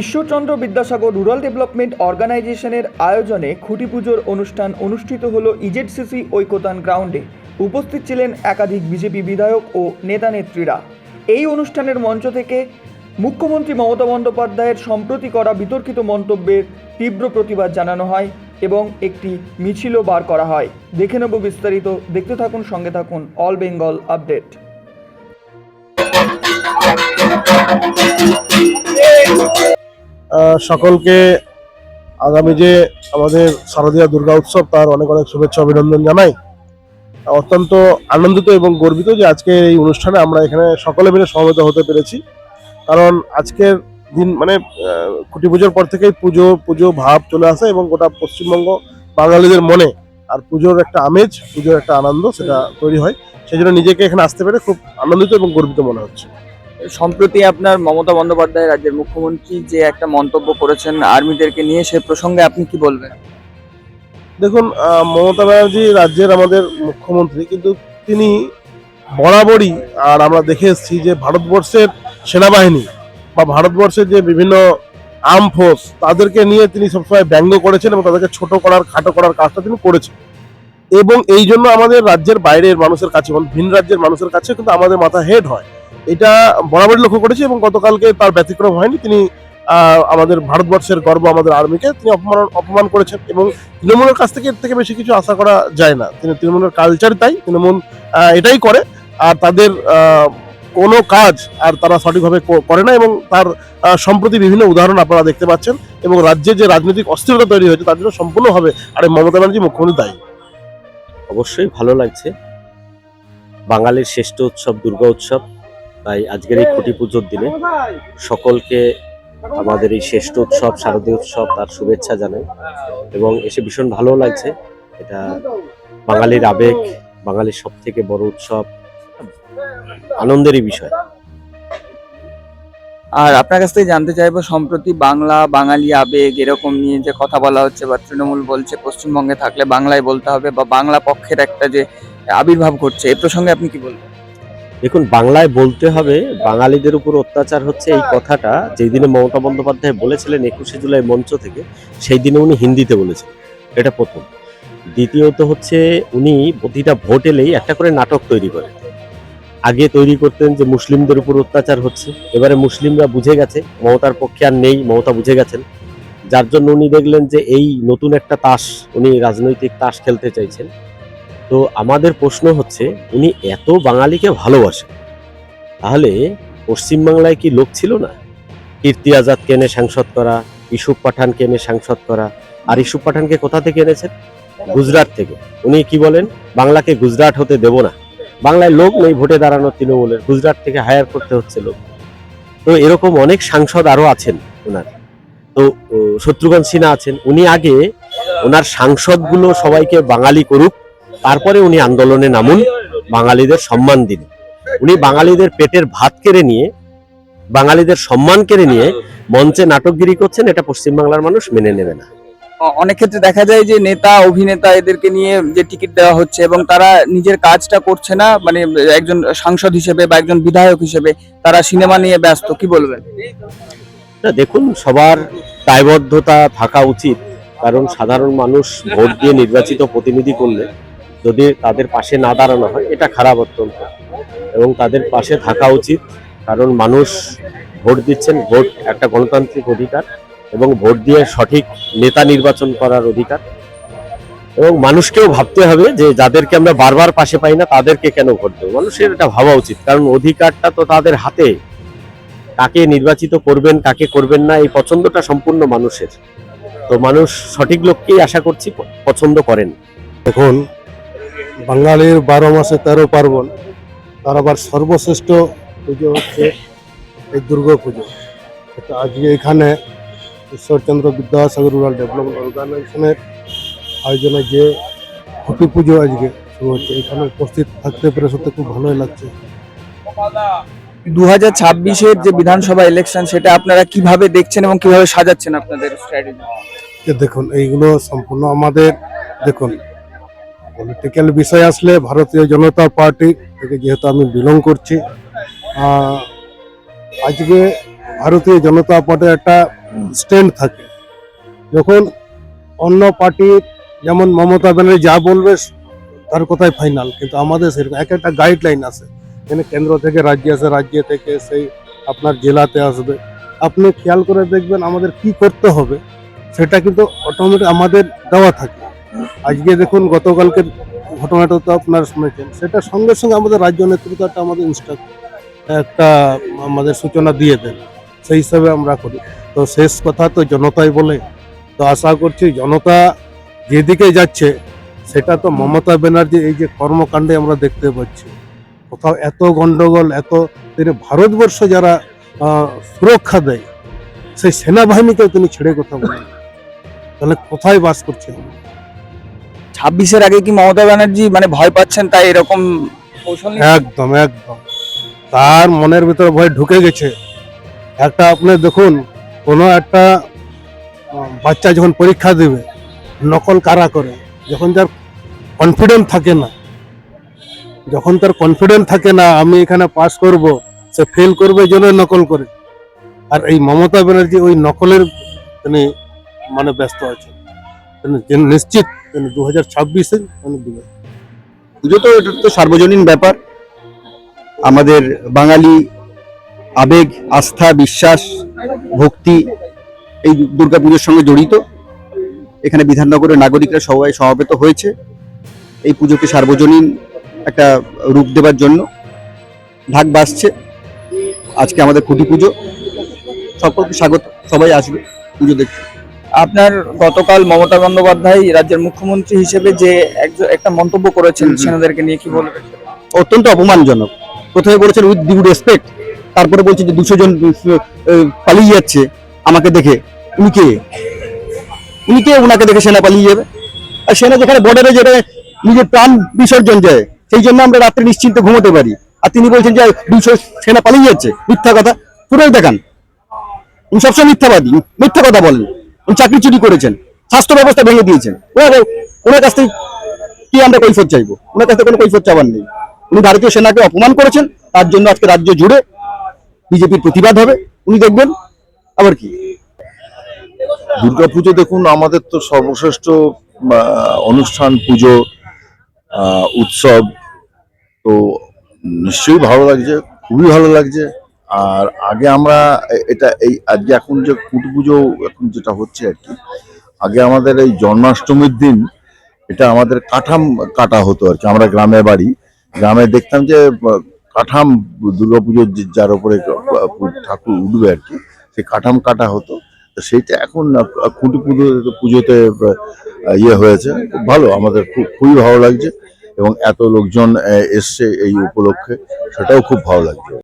Ishwarchandra Vidyasagar rural development অর্গানাইজেশনের আয়োজনে খুঁটি পুজোর অনুষ্ঠান অনুষ্ঠিত হল ইজেডসিসি ঐকতান গ্রাউন্ডে। উপস্থিত ছিলেন একাধিক বিজেপি বিধায়ক ও নেতানেত্রীরা এই অনুষ্ঠানের মঞ্চ থেকে মুখ্যমন্ত্রী মমতা বন্দ্যোপাধ্যায়ের সম্প্রতি করা বিতর্কিত মন্তব্যের তীব্র প্রতিবাদ জানানো হয়। এবং একটি মিছিলও বার করা হয়। দেখে নেব বিস্তারিত। দেখতে থাকুন, সঙ্গে থাকুন অল বেঙ্গল আপডেট। সকলকে আগামী যে আমাদের শারদীয়া দুর্গা উৎসব, তার অনেক অনেক শুভেচ্ছা অভিনন্দন জানাই। অত্যন্ত আনন্দিত এবং গর্বিত যে আজকে এই অনুষ্ঠানে আমরা এখানে সকলে মিলে সমবেত হতে পেরেছি। কারণ আজকের দিন মানে কুটি পুজোর পর থেকেই পুজো পুজো ভাব চলে আসে এবং গোটা পশ্চিমবঙ্গ বাঙালিদের মনে আর পুজোর একটা আমেজ পুজোর একটা আনন্দ সেটা তৈরি হয়। সেই জন্য নিজেকে এখানে আসতে পেরে খুব আনন্দিত এবং গর্বিত মনে হচ্ছে। সম্প্রতি আপনার মমতা বন্দ্যোপাধ্যায় রাজ্যের মুখ্যমন্ত্রী যে একটা মন্তব্য করেছেন আর্মিদেরকে নিয়ে সে প্রসঙ্গে আপনি কি বলবেন? দেখুন মমতা ব্যানার্জি রাজ্যের আমাদের মুখ্যমন্ত্রী কিন্তু তিনি বরাবরই আর আমরা দেখে এসেছি যে ভারতবর্ষের সেনাবাহিনী বা ভারতবর্ষের যে বিভিন্ন আর্ম ফোর্স তাদেরকে নিয়ে তিনি সবসময় ব্যঙ্গ করেছেন এবং তাদেরকে ছোট করার, খাটো করার কাজটা তিনি করেছেন। এবং এই জন্য আমাদের রাজ্যের বাইরের মানুষের কাছে মানে ভিন রাজ্যের মানুষের কাছে কিন্তু আমাদের মাথা হেড হয়। এটা বরাবরই লক্ষ্য করেছি এবং গতকালকে তার ব্যতিক্রম হয়নি। তিনি আমাদের ভারতবর্ষের গর্ব আমাদের আর্মিকে তিনি অপমান অপমান করেছেন এবং তৃণমূলের কাছ থেকে এর থেকে বেশি কিছু আশা করা যায় না। তিনি তৃণমূলের কালচার তাই, তৃণমূল এটাই করে। আর তাদের কোনো কাজ আর তারা সঠিকভাবে করে না এবং তার সম্প্রতি বিভিন্ন উদাহরণ আপনারা দেখতে পাচ্ছেন এবং রাজ্যে যে রাজনৈতিক অস্থিরতা তৈরি হয়েছে তার জন্য সম্পূর্ণভাবে আর মমতা ব্যানার্জি মুখ্যমন্ত্রী দায়ী। অবশ্যই ভালো লাগছে। বাঙালির শ্রেষ্ঠ উৎসব দুর্গা উৎসব। তাই আজকের এই খুঁটি পুজোর দিনে সকলকে আমাদের এই শ্রেষ্ঠ উৎসব, শারদীয় উৎসব তার শুভেচ্ছা জানাই এবং এসে ভীষণ ভালো লাগছে। এটা বাঙালির আবেগ, বাঙালির সব থেকে বড় উৎসব। আনন্দেরই বিষয়। আর আপনার কাছ থেকে জানতে চাইব সম্প্রতি বাংলা বাঙালি আবেগ এরকম নিয়ে যে কথা বলা হচ্ছে বা তৃণমূল বলছে পশ্চিমবঙ্গে থাকলে বাংলায় বলতে হবে বা বাংলা পক্ষের একটা যে আবির্ভাব ঘটছে এ প্রসঙ্গে আপনি কি বলবেন? দেখুন বাংলায় বলতে হবে বাঙালিদের উপর অত্যাচার হচ্ছে এই কথাটা। যেই দিনে মমতা বন্দ্যোপাধ্যায় বলেছিলেন একুশে জুলাই মঞ্চ থেকে সেই দিনে উনি হিন্দিতে বলেছেন এটা প্রথম। দ্বিতীয়ত হচ্ছে উনি প্রতিটা ভোট এলেই একটা করে নাটক তৈরি করেন। আগে তৈরি করতেন যে মুসলিমদের উপর অত্যাচার হচ্ছে। এবারে মুসলিমরা বুঝে গেছে, মমতার পক্ষে আর নেই, মমতা বুঝে গেছেন। যার জন্য উনি দেখলেন যে এই নতুন একটা তাস, উনি রাজনৈতিক তাস খেলতে চাইছেন। তো আমাদের প্রশ্ন হচ্ছে, উনি এত বাঙালিকে ভালোবাসেন। তাহলে পশ্চিমবাংলায় কি লোক ছিল না? কীর্তি আজাদকে এনে সাংসদ করা ইসুফ পাঠানকে এনে সাংসদ করা, আর ইসুফ পাঠানকে কোথা থেকে এনেছেন? গুজরাট থেকে। উনি কি বলেন? বাংলাকে গুজরাট হতে দেব না। বাংলায় লোক নেই ভোটে দাঁড়ানোর তৃণমূলের, গুজরাট থেকে হায়ার করতে হচ্ছে লোক তো এরকম অনেক সাংসদ আরও আছেন ওনার। তো শত্রুঘ্ন সিনহা আছেন। উনি আগে ওনার সাংসদগুলো সবাইকে বাঙালি করুক, তারপরে উনি আন্দোলনে নামুন, বাঙালিদের সম্মান দিন। উনি বাঙালিদের পেটের ভাত কেড়ে নিয়ে, বাঙালিদের সম্মান কেড়ে নিয়ে মঞ্চে নাটকগিরি করছেন, এটা পশ্চিমবাংলার মানুষ মেনে নেবে না। অনেক ক্ষেত্রে দেখা যায় যে নেতা, অভিনেতা এদেরকে নিয়ে যে টিকিট দেওয়া হচ্ছে এবং তারা নিজের কাজটা করছে না মানে একজন সাংসদ হিসেবে বা একজন বিধায়ক হিসেবে তারা সিনেমা নিয়ে ব্যস্ত, কি বলবেন? দেখুন, সবার দায়বদ্ধতা থাকা উচিত, কারণ সাধারণ মানুষ ভোট দিয়ে নির্বাচিত প্রতিনিধি করলে যদি তাদের পাশে না দাঁড়ানো হয়, এটা খারাপ অত্যন্ত। এবং তাদের পাশে থাকা উচিত, কারণ মানুষ ভোট দিচ্ছেন, ভোট একটা গণতান্ত্রিক অধিকার। এবং ভোট দিয়ে সঠিক নেতা নির্বাচন করার অধিকার। এবং মানুষকেও ভাবতে হবে যে যাদেরকে আমরা বারবার পাশে পাই না, তাদেরকে কেন ভোট দেবো? মানুষের এটা ভাবা উচিত, কারণ অধিকারটা তো তাদের হাতে। কাকে নির্বাচিত করবেন, কাকে করবেন না, এই পছন্দটা সম্পূর্ণ মানুষের। তো মানুষ সঠিক লোককেই আশা করছি পছন্দ করেন। এখন বাঙালির বারো মাসে তেরো পার্বণ, তার আবার সর্বশ্রেষ্ঠ পুজো হচ্ছে এই দুর্গা পুজো আজকে এখানে ঈশ্বরচন্দ্র বিদ্যাসাগর রুরাল ডেভেলপমেন্ট অর্গানাইজেশনের আয়োজনে যে খুঁটি পুজো আজকে শুরু হচ্ছে এখানে উপস্থিত থাকতে পেরে সত্যি খুব ভালোই লাগছে। দু হাজার ছাব্বিশের যে বিধানসভা ইলেকশন সেটা আপনারা কীভাবে দেখছেন এবং কীভাবে সাজাচ্ছেন আপনাদের স্ট্র্যাটেজি দেখুন এইগুলো সম্পূর্ণ আমাদের দেখুন পলিটিক্যাল বিষয় আসলে ভারতীয় জনতা পার্টি থেকে যেহেতু আমি বিলং করছি আজকে ভারতীয় জনতা পার্টির একটা স্ট্যান্ড থাকে। যখন অন্য পার্টির যেমন মমতা ব্যানার্জি যা বলবে, তার কথাই ফাইনাল কিন্তু আমাদের সেরকম, এক একটা গাইডলাইন আছে। এখানে কেন্দ্র থেকে রাজ্যে আসে রাজ্য থেকে সেই আপনার জেলাতে আসবে। আপনি খেয়াল করে দেখবেন আমাদের কি করতে হবে, সেটা কিন্তু অটোমেটিক আমাদের দেওয়া থাকে। আজকে দেখুন, গতকালকের ঘটনাটা তো আপনার শুনেছেন। সেটা সঙ্গে সঙ্গে আমাদের রাজ্য নেতৃত্ব একটা আমাদের ইনস্ট্রাক্ট একটা আমাদের সূচনা দিয়ে দেন। সেই হিসাবে আমরা করি। তো শেষ কথা তো জনতাই বলে। তো আশা করছি জনতা যেদিকে যাচ্ছে সেটা তো মমতা ব্যানার্জি এই যে কর্মকাণ্ডে আমরা দেখতে পাচ্ছি। কোথাও এত গন্ডগোল এত তিনি ভারতবর্ষ যারা সুরক্ষা দেয় সেই সেনাবাহিনীকেও তিনি ছেড়ে কথা বলেন। তাহলে কোথায় বাস করছেন ছাব্বিশের আগে কি মমতা ব্যানার্জি মানে ভয় পাচ্ছেন তাই এরকম একদম একদম। তার মনের ভিতরে ভয় ঢুকে গেছে। একটা আপনি দেখুন কোনো একটা বাচ্চা যখন পরীক্ষা দেবে, নকল কারা করে? যখন তার কনফিডেন্ট থাকে না, যখন তার কনফিডেন্ট থাকে না, আমি এখানে পাস করব, সে ফেল করবে জন্য নকল করে। আর এই মমতা ব্যানার্জি ওই নকলের তিনি মানে ব্যস্ত তিনি নিশ্চিত দু হাজার ছাব্বিশে দিবেন পুজো তো তো সার্বজনীন ব্যাপার। আমাদের বাঙালি আবেগ আস্থা বিশ্বাস ভক্তি এই দুর্গা পুজোর সঙ্গে জড়িত। এখানে বিধাননগরের নাগরিকরা সবাই সমাবেত হয়েছে। এই পুজোকে সার্বজনীন একটা রূপ দেবার জন্য ঢাক বাসছে আজকে আমাদের খুঁটি পুজো। সকলকে স্বাগত। সবাই আসবে পুজো দেখতে। আপনার গতকাল মমতা বন্দ্যোপাধ্যায় রাজ্যের মুখ্যমন্ত্রী হিসেবে যে একজন একটা মন্তব্য করেছেন। সেনাদেরকে নিয়ে কি বলবেন? অত্যন্ত অপমানজনক। প্রথমে বলেছেন উইথ ডিউ রেসপেক্ট তারপরে বলছে যে দুশো জন পালিয়ে যাচ্ছে আমাকে দেখে। উনি কে? উনি কে? ওনাকে দেখে সেনা পালিয়ে যাবে। আর সেনা যেখানে বর্ডারে যেটা নিজের প্রাণ বিসর্জন যায় সেই জন্য আমরা রাত্রে নিশ্চিন্তে ঘুমোতে পারি। আর তিনি বলছেন যে দুশো সেনা পালিয়ে যাচ্ছে। মিথ্যা কথা। পুরোই দেখান। উনি সবসময় মিথ্যাবাদী। মিথ্যা কথা বলেন। উনি চাকরি চুরি করেছেন। স্বাস্থ্য ব্যবস্থা ভেঙে দিয়েছেন। ওনার ওনার কাছ থেকে কি আমরা কৈফত চাইব? ওনার কাছ থেকে কোনো কৈফত চাবার নেই। উনি ভারতীয় সেনাকে অপমান করেছেন। তার জন্য আজকে রাজ্য জুড়ে বিজেপির প্রতিবাদ হবে, উনি দেখবেন, আবার কি? দুর্গাপুজো দেখুন, আমাদের তো সর্বশ্রেষ্ঠ অনুষ্ঠান, পুজো উৎসব, তো নিশ্চয়ই ভালো লাগছে, খুবই ভালো লাগছে। আর আগে আমরা এটা, এই আজকে এখন যে কুটু পুজো এখন যেটা হচ্ছে আর কি, আগে আমাদের এই জন্মাষ্টমীর দিন এটা আমাদের কাঠাম কাটা হতো আর কি, আমরা গ্রামে বাড়ি, গ্রামে দেখতাম যে কাঠাম দুর্গাপুজোর যার উপরে ঠাকুর উঠবে আর কি, সেই কাঠাম কাটা হতো। সেইটা এখন খুঁটি পুজো, পুজোতে ইয়ে হয়েছে। খুব ভালো, আমাদের খুব, খুবই ভালো লাগছে এবং এত লোকজন এসছে এই উপলক্ষে, সেটাও খুব ভালো লাগছে।